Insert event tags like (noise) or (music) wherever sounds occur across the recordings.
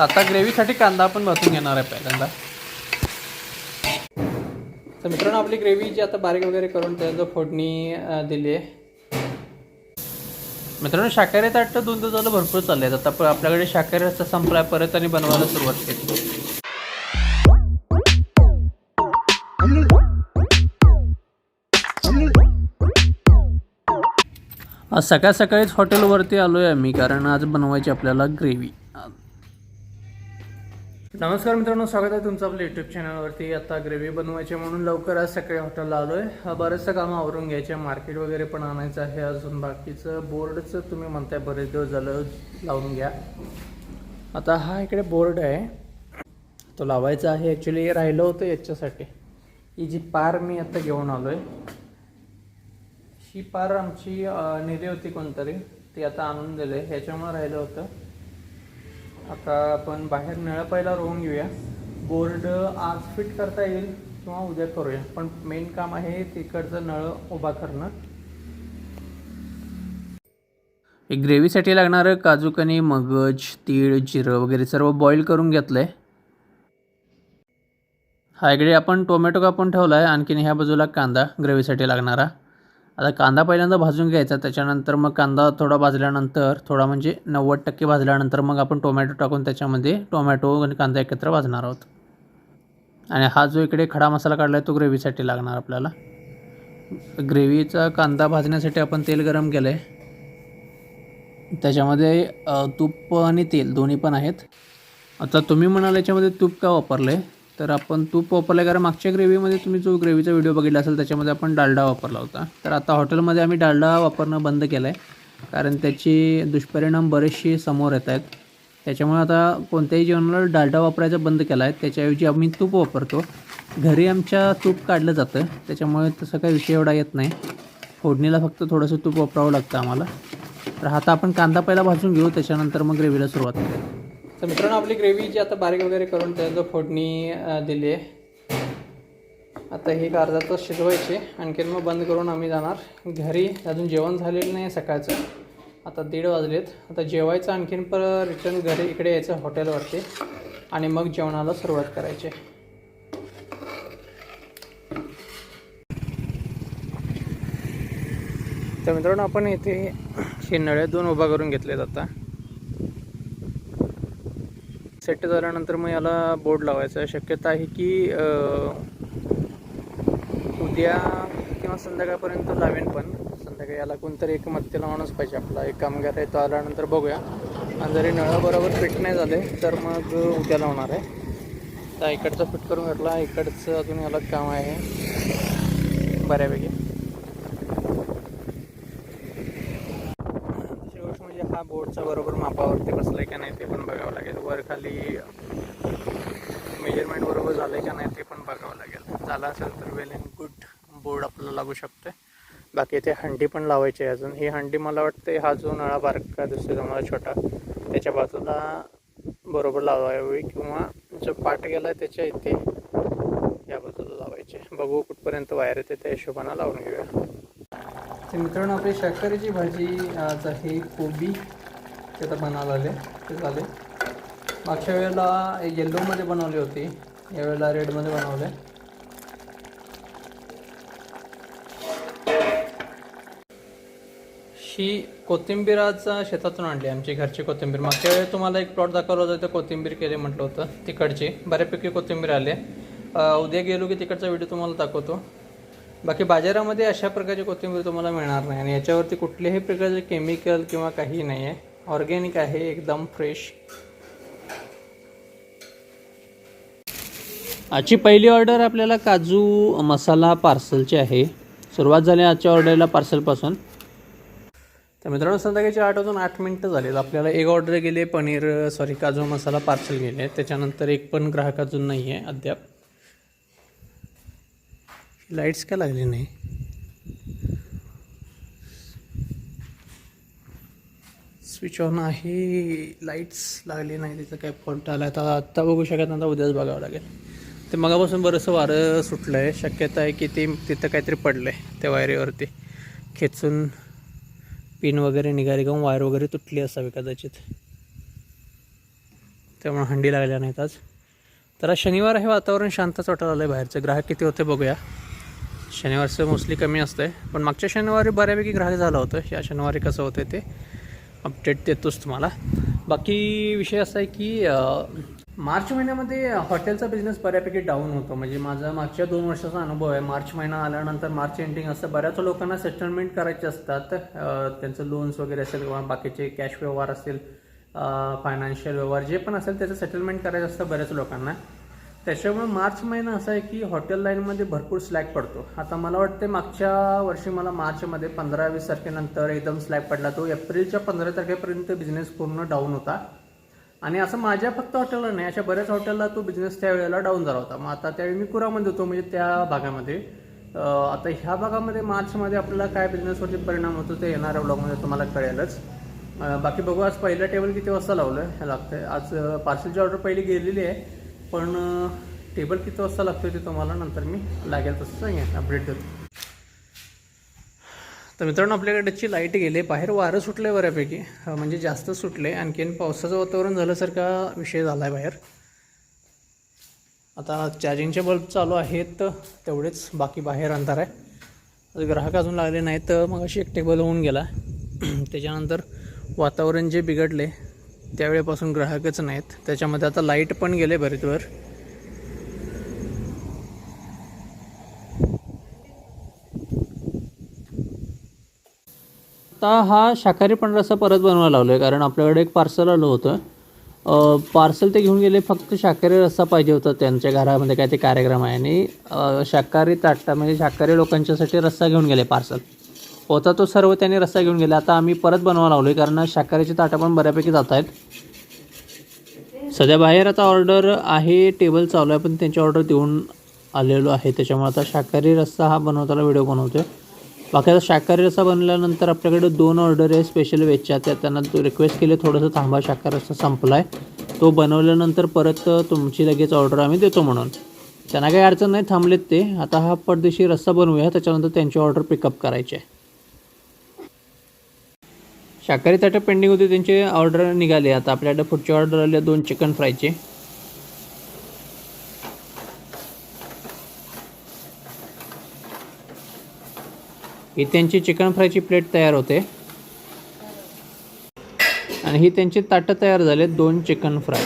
आता ग्रेव्हीसाठी कांदा आपण भाजून घेणार आहे पहिल्यांदा. तर मित्रांनो आपली ग्रेव्ही जी आता बारीक वगैरे करून त्याचं फोडणी दिली आहे. मित्रांनो शाकाहारी ताट दोन दिवसाला भरपूर चालले आहेत आता आपल्याकडे शाकाहारीचा संपला परत आणि बनवायला सुरुवात केली. आज सकाळ सकाळीच हॉटेलवरती आलो आहे आम्ही कारण आज बनवायची आपल्याला ग्रेव्ही. नमस्कार मित्रांनो स्वागत आहे तुमचं आपल्या यूट्यूब चॅनलवरती आता ग्रेव्ही बनवायची म्हणून लवकर आज सकाळी हॉटेलला आलो आहे बरेचसं कामं आवरून घ्यायचे. मार्केट वगैरे पण आणायचं आहे अजून. बाकीचं बोर्डचं तुम्ही म्हणताय बरेच दिवस झालं लावून घ्या. आता हा इकडे बोर्ड आहे. तो लावायचा आहे. ॲक्च्युली राहिलं होतं याच्यासाठी. ही जी पार मी आता घेऊन आलो आहे ही पार आमची निधी नेली होती कोणतरी. ती आता आणून दिले ह्याच्यामुळे राहिलं होतं. आता आपण बाहेर नळ पहिला रोवून घेऊया. बोर्ड आज फिट करता येईल किंवा उद्या करूया. पण मेन काम आहे तिकडचं नळ उभा करणं. ग्रेव्हीसाठी लागणारं काजूकणी मगज तीळ जिरं वगैरे सर्व बॉईल करून घेतलं आहे हा इकडे आपण टोमॅटो कापून ठेवला आहे आणखीन ह्या बाजूला कांदा ग्रेव्हीसाठी लागणारा. आता कांदा पहिल्यांदा भाजून घ्यायचा त्याच्यानंतर मग कांदा थोडा भाजल्यानंतर थोडा म्हणजे नव्वद टक्के भाजल्यानंतर मग आपण टोमॅटो टाकून त्याच्यामध्ये टोमॅटो आणि कांदा एकत्र भाजणार आहोत. आणि हा जो इकडे खडा मसाला काढला आहे तो ग्रेव्हीसाठी लागणार आपल्याला. ग्रेव्हीचा कांदा भाजण्यासाठी आपण तेल गरम केलं आहे त्याच्यामध्ये तूप आणि तेल दोन्ही पण आहेत. आता तुम्ही म्हणाल याच्यामध्ये तूप का वापरलं आहे तर आपण तूप वापरलं कारण मागच्या ग्रेव्हीमध्ये तुम्ही जो ग्रेव्हीचा व्हिडिओ बघितला असेल त्याच्यामध्ये आपण डालडा वापरला होता. तर आता हॉटेलमध्ये आम्ही डालडा वापरणं बंद केलं आहे कारण त्याचे दुष्परिणाम बरेचसे समोर येत आहेत. त्याच्यामुळे आता कोणत्याही जेवणाला डालडा वापरायचा बंद केला आहे त्याच्याऐवजी आम्ही तूप वापरतो. घरी आमच्या तूप काढलं जातं. त्याच्यामुळे तसं काही विषय एवढा येत नाही. फोडणीला फक्त थोडंसं तूप वापरावं लागतं आम्हाला. तर आता आपण कांदा पहिला भाजून घेऊ. त्याच्यानंतर मग ग्रेव्हीला सुरुवात करू तर मित्रांनो आपली ग्रेव्ही जी आता बारीक वगैरे करून त्याचं फोडणी दिली आहे आता ही अर्धा तास शिजवायची. आणखीन मग बंद करून आम्ही जाणार. घरी अजून जेवण झालेलं नाही सकाळचं. आता दीड वाजलेत. आता जेवायचं आणखीन पर रिटर्न घरी इकडे यायचं हॉटेलवरती आणि मग जेवणाला सुरुवात करायची. तर मित्रांनो आपण इथे हे नळे दोन उभा करून घेतलेत आता. सेट झाल्यानंतर मग याला बोर्ड लावायचा. आहे शक्यता आहे की उद्या किंवा संध्याकाळपर्यंत लावेन पण. संध्याकाळी याला कोणतरी एक मत्ते लावणंच पाहिजे आपला. एक कामगार आहे तो आल्यानंतर बघूया. आणि जरी नळं बरोबर फिट नाही झाले तर मग उद्या लावणार आहे. तर इकडचं फिट करून घेतला. इकडचं अजून याला काम आहे. बऱ्यापैकी दुसरी गोष्ट म्हणजे बरोबर मापावरती बसलाय का नाही ते पण बघावं लागेल. वर खाली मेजरमेंट बरोबर झालंय का नाही ते पण बघावं लागेल. झालं असेल तर वेल अँड गुड बोर्ड आपल्याला लागू शकते बाकी इथे हंडी पण लावायची आहे अजून. ही हंडी मला वाटते हा जो नळा बारका दिसतो तुम्हाला छोटा त्याच्या बाजूला बरोबर लावावी किंवा जो पाट गेला त्याच्या इथे या बाजूला लावायचे. बघू कुठपर्यंत वायर येते त्या हिशोबानं लावून घेऊया. मित्रांनो आपली शाकाहारीची भाजी आज आहे कोबी. ते तर बनायला आले ते झाले. मागच्या वेळेला येल्लोमध्ये बनवली होती यावेळेला रेडमध्ये बनवले. ही कोथिंबीराचा शेतातून आणली आमची घरची कोथिंबीर. मागच्या वेळेस तुम्हाला एक प्लॉट दाखवला होता तर कोथिंबीर केले म्हटलं होतं तिकडची. बऱ्यापैकी कोथिंबीर आली. उद्या गेलो की तिकडचा व्हिडिओ तुम्हाला दाखवतो. बाकी बाजारामध्ये अशा प्रकारची कोथिंबीर तुम्हाला मिळणार नाही आणि याच्यावरती कुठल्याही प्रकारचे केमिकल किंवा काही नाही आहे ऑर्गॅनिक आहे एकदम फ्रेश. आजची पहिली ऑर्डर आपल्याला काजू मसाला पार्सलची आहे. सुरुवात झाली आजच्या ऑर्डरला पार्सलपासून. तर मित्रांनो संध्याकाळच्या आठ वाजून आठ मिनटं झालीत. आपल्याला एक ऑर्डर गेली आहे पनीर सॉरी काजू मसाला पार्सल गेले त्याच्यानंतर एक पण ग्राहक अजून नाही आहे अद्याप. लाईट्स का लागली नाही? स्विच ऑन आहे लाईट्स लागली नाही त्याचा काय फॉल्ट आला आता आत्ता बघू शकत नाही उद्याच बघावं लागेल. ते मगापासून बरंचसं वारं सुटलं आहे शक्यता आहे की ते तिथं काहीतरी पडलं आहे त्या वायरीवरती. खेचून पिन वगैरे निघाली किंवा वायर वगैरे तुटली असावी कदाचित. त्यामुळे हंडी लागल्या नाहीत आज. तर आज शनिवार हे वातावरण शांतच वाटायला आलं आहे बाहेरचं. ग्राहक किती होते बघूया. शनिवारचं मोस्टली कमी असतं आहे पण मागच्या शनिवारी बऱ्यापैकी ग्राहक झालं होतं. या शनिवारी कसं होतं ते? अपडेट देतोच तुम्हाला. बाकी विषय असा आहे की मार्च महिन्यामध्ये हॉटेलचा बिझनेस बऱ्यापैकी डाऊन होतो. म्हणजे माझा मागच्या दोन वर्षाचा अनुभव आहे. मार्च महिना आल्यानंतर मार्च एंडिंग असतं बऱ्याच लोकांना सेटलमेंट करायचे असतात. त्यांचं लोन्स वगैरे असेल किंवा बाकीचे कॅश व्यवहार असेल फायनान्शियल व्यवहार जे पण असेल त्याचं सेटलमेंट करायचं असतं बऱ्याच लोकांना. त्याच्यामुळे मार्च महिना असा आहे की हॉटेल लाईनमध्ये भरपूर स्लॅग पडतो. आता मला वाटते मागच्या वर्षी मला मार्चमध्ये पंधरा वीस तारखेनंतर एकदम स्लॅग पडला तो. एप्रिलच्या पंधरा तारखेपर्यंत बिझनेस पूर्ण डाऊन होता. आणि असं माझ्या फक्त हॉटेलला नाही अशा बऱ्याच हॉटेलला तो बिझनेस त्यावेळेला डाऊन झाला होता. मग आता त्यावेळी मी कुरामध्ये होतो म्हणजे त्या भागामध्ये. आता ह्या भागामध्ये मार्चमध्ये आपल्याला काय बिझनेसवरती परिणाम होतो ते येणाऱ्या ब्लॉगमध्ये तुम्हाला कळेलच. बाकी बघू आज पहिलं टेबल किती वाजता लावलं हे लागतंय. आज पार्सलची ऑर्डर पहिली गेलेली आहे. पण टेबल किती वाजता लागतो ते तुम्हाला नंतर मी लागेल तसं सांगेन अपडेट देतो. तर मित्रांनो आपल्याकडची लाइट गेले. बाहेर वारं सुटलं आहे बऱ्यापैकी म्हणजे जास्त सुटले आणखीन पावसाचं वातावरण झाल्यासारखा विषय झाला आहे बाहेर. आता चार्जिंगचे बल्ब चालू आहेत. तेवढेच बाकी बाहेर अंधार आहे. ग्राहक अजून लागले नाहीत. तर मग अशी एक टेबल होऊन गेला. (clears throat) त्याच्यानंतर वातावरण जे बिघडले त्यावेळेपासून ग्राहकच नाहीत. त्याच्यामध्ये आता लाइट पण गेले बरेच आता हा शाकाहारी पांढरा रस्सा परत बनवायला लावलो आहे कारण आपल्याकडे एक पार्सल आलं होतं. पार्सल ते घेऊन गेले फक्त शाकाहारी रस्सा पाहिजे होता त्यांच्या घरामध्ये काय ते कार्यक्रम आहे. आणि शाकाहारी ताटा म्हणजे शाकाहारी लोकांच्यासाठी रस्सा घेऊन गेले पार्सल होता तो सर्व त्यांनी रस्सा घेऊन गेला. आता आम्ही परत बनवायला लावलो आहे कारण शाकाहारीची ताटं पण बऱ्यापैकी जात आहेत. सध्या बाहेर आता ऑर्डर आहे टेबल चालू आहे पण त्यांची ऑर्डर देऊन आलेलो आहे. त्याच्यामुळे आता शाकाहारी रस्सा हा बनवताना व्हिडिओ बनवतो आहे बाकी आता शाकाहारी रस्सा बनल्यानंतर आपल्याकडे दोन ऑर्डर आहे स्पेशल वेजच्या त्या त्यांना रिक्वेस्ट केली थोडंसं थांबा शाकाहारी रस्सा संपला आहे तो बनवल्यानंतर परत तुमची लगेच ऑर्डर आम्ही देतो म्हणून. त्यांना काही अडचण नाही थांबलेत ते. आता हा परदेशी रस्सा बनवूया त्याच्यानंतर त्यांची ऑर्डर पिकअप करायची आहे. शाकाहारी ताटं पेंडिंग होते त्यांची ऑर्डर निघाली. आता आपल्याकडे पुढची ऑर्डर आली दोन चिकन फ्रायची ही त्यांची चिकन फ्रायची प्लेट तयार होते. आणि ही त्यांची ताटं तयार झाले दोन चिकन फ्राय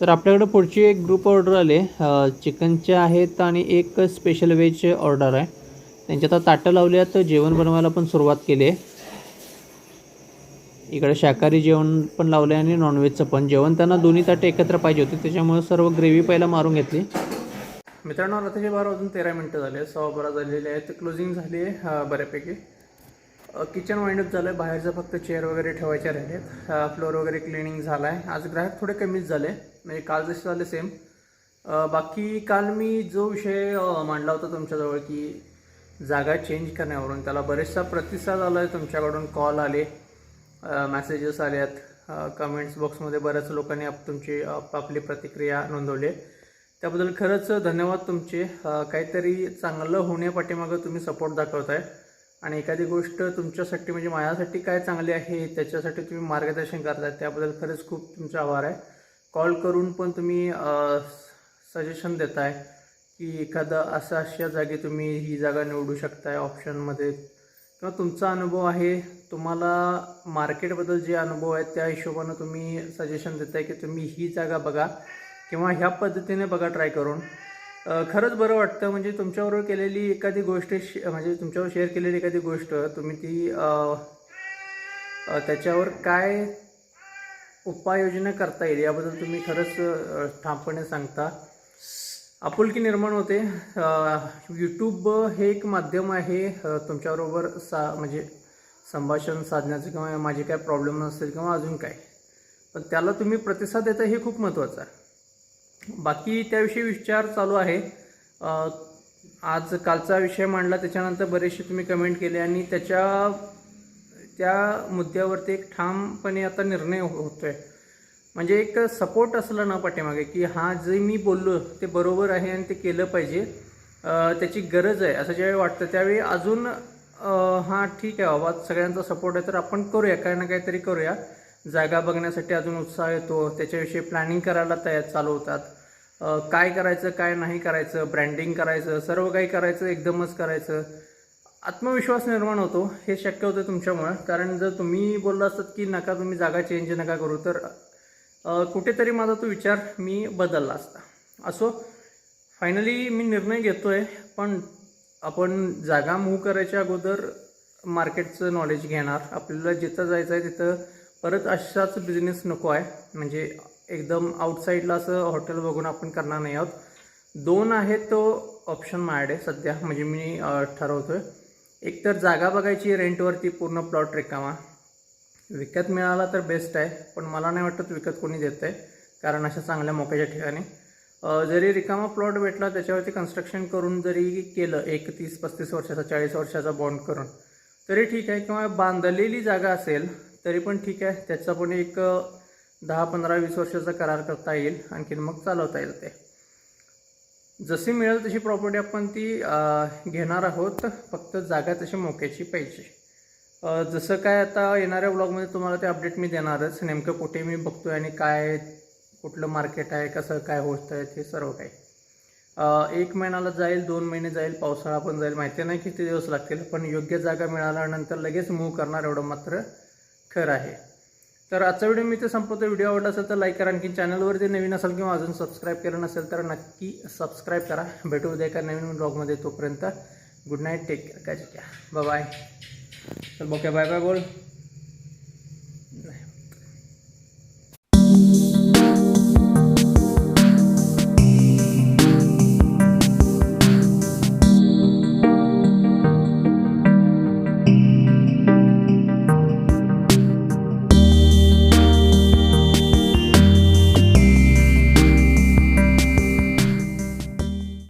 तर आपल्याकडं पुढची एक ग्रुप ऑर्डर आले. चिकनचे आहेत आणि एक स्पेशल व्हेज ऑर्डर आहे. त्यांच्या आता ताटं लावली आहेत जेवण बनवायला पण सुरुवात केली आहे. इकडे शाकाहारी जेवण पण लावलं आहे आणि नॉनव्हेजचं पण. जेवण त्यांना दोन्ही ताटं एकत्र पाहिजे होते त्याच्यामुळे सर्व ग्रेव्ही पहिला मारून घेतली. मित्रांनो रात्रीचे बारा वाजून तेरा मिनटं झाले सव्वा बारा झालेले आहेत. क्लोजिंग झाली आहे बऱ्यापैकी. किचन वाइंडअप झालं आहे बाहेरचं फक्त चेअर वगैरे ठेवायचे राहिलेत. फ्लोअर वगैरे क्लिनिंग झालं आहे आज ग्राहक थोडे कमीच झाले. म्हणजे काल जसे झाले सेम बाकी काल मी जो विषय मांडला होता तुमच्याजवळ की जागा चेंज करण्यावरून. त्याला बरेचसा प्रतिसाद आला आहे तुमच्याकडून. कॉल आले मेसेजेस आले आहेत कमेंट्स बॉक्समध्ये बऱ्याच लोकांनी आप तुमची आपली प्रतिक्रिया नोंदवली. आहे त्याबद्दल खरंच धन्यवाद तुमचे. काहीतरी चांगलं होण्यापाठीमागं तुम्ही सपोर्ट दाखवताय. आणि एखादी गोष्ट तुमच्यासाठी म्हणजे माझ्यासाठी काय चांगली आहे त्याच्यासाठी तुम्ही मार्गदर्शन करताय त्याबद्दल खरंच खूप तुमचा आभार आहे. कॉल करून पण तुम्ही सजेशन देताय. की एखादं असा अशा जागी तुम्ही ही जागा निवडू शकताय ऑप्शनमध्ये किंवा तुमचा अनुभव आहे तुम्हाला मार्केटबद्दल जे अनुभव आहेत त्या हिशोबानं तुम्ही सजेशन देताय की तुम्ही ही जागा बघा किंवा ह्या पद्धतीने बघा ट्राय करून. खरंच बरं वाटतं म्हणजे तुमच्याबरोबर केलेली एखादी गोष्ट शे- म्हणजे तुमच्यावर शेअर केलेली एखादी गोष्ट तुम्ही ती त्याच्यावर काय उपाययोजना करता येईल याबद्दल तुम्ही खरंच ठामपणे सांगता. आपुलकी निर्माण होते. यूट्यूब हे एक माध्यम आहे. तुमच्याबरोबर सा म्हणजे संभाषण साधण्याचं किंवा माझे काय प्रॉब्लेम असतील किंवा अजून काय. पण त्याला तुम्ही प्रतिसाद देता हे खूप महत्त्वाचं आहे. बाकी त्याविषयी विचार चालू आहे. आज कालचा विषय मांडला त्याच्यानंतर बरेचसे तुम्ही कमेंट केले आणि त्याच्या त्या मुद्द्यावरती एक ठामपणे आता निर्णय हो- आहे म्हणजे एक सपोर्ट असला ना पाठीमागे की हा जे मी बोललो ते बरोबर आहे आणि ते केलं पाहिजे त्याची गरज आहे असं ज्यावेळी वाटतं त्यावेळी अजून हां ठीक आहे बाबा सगळ्यांचा सपोर्ट आहे तर आपण करूया काही ना काहीतरी करूया. जागा बघण्यासाठी अजून उत्साह येतो त्याच्याविषयी प्लॅनिंग करायला तयार चालू होतात. काय करायचं काय नाही करायचं ब्रँडिंग करायचं सर्व काही करायचं एकदमच करायचं. आत्मविश्वास निर्माण होतो हे शक्य होतं तुमच्यामुळं. कारण जर तुम्ही बोलला असतात की नका तुम्ही जागा चेंज नका करू तर कुठेतरी माझा तो विचार मी बदलला असता. असो फायनली मी निर्णय घेतो आहे पण आपण जागा मूव्ह करायच्या अगोदर मार्केटचं नॉलेज घेणार. आपल्याला जिथं जायचं आहे तिथं परत अशाच बिझनेस नको आहे. म्हणजे एकदम आउटसाईडला असं हॉटेल बघून आपण करणार नाही आहोत. दोन आहेत तो ऑप्शन माझ्याकडे सध्या. म्हणजे मी ठरवतो आहे एक तर जागा बघायची रेंटवरती पूर्ण प्लॉट रिकामा. विकत मिळाला तर बेस्ट आहे पण मला नाही वाटत विकत कोणी देत आहे कारण अशा चांगल्या मोक्याच्या ठिकाणी. जरी रिकामा प्लॉट भेटला त्याच्यावरती कन्स्ट्रक्शन करून जरी केलं एक तीस पस्तीस वर्षाचा चाळीस वर्षाचा बॉन्ड करून तरी ठीक आहे. किंवा बांधलेली जागा असेल तरी पण ठीक आहे. त्याचा पण एक दहा पंधरा वीस वर्षाचा करार करता येईल आणखीन मग चालवता येईल ते. जशी मिळेल तशी प्रॉपर्टी आपण ती घेणार आहोत. फक्त जागा तशी मोक्याची पाहिजे. जसं काय आता येणाऱ्या ब्लॉगमध्ये तुम्हाला ते अपडेट मी देणारच. नेमकं कुठे मी बघतो आहे आणि काय कुठलं मार्केट आहे कसं काय होत आहे ते सर्व काही. एक महिन्याला जाईल दोन महिने जाईल पावसाळा पण जाईल माहिती नाही किती दिवस लागतील पण योग्य जागा मिळाल्यानंतर लगेच मूव्ह करणार एवढं मात्र खरं आहे. तर आजचा व्हिडिओ मी ते संपवतो व्हिडिओ आवडला असेल तर लाईक करा. आणखी चॅनलवरती नवीन असेल किंवा अजून सबस्क्राईब केलं नसेल तर नक्की सबस्क्राईब करा. भेटू उद्या एका नवीन ब्लॉगमध्ये तोपर्यंत. गुड नाईट टेक केअर काय बाय चल बघ्या बाय बाय बोल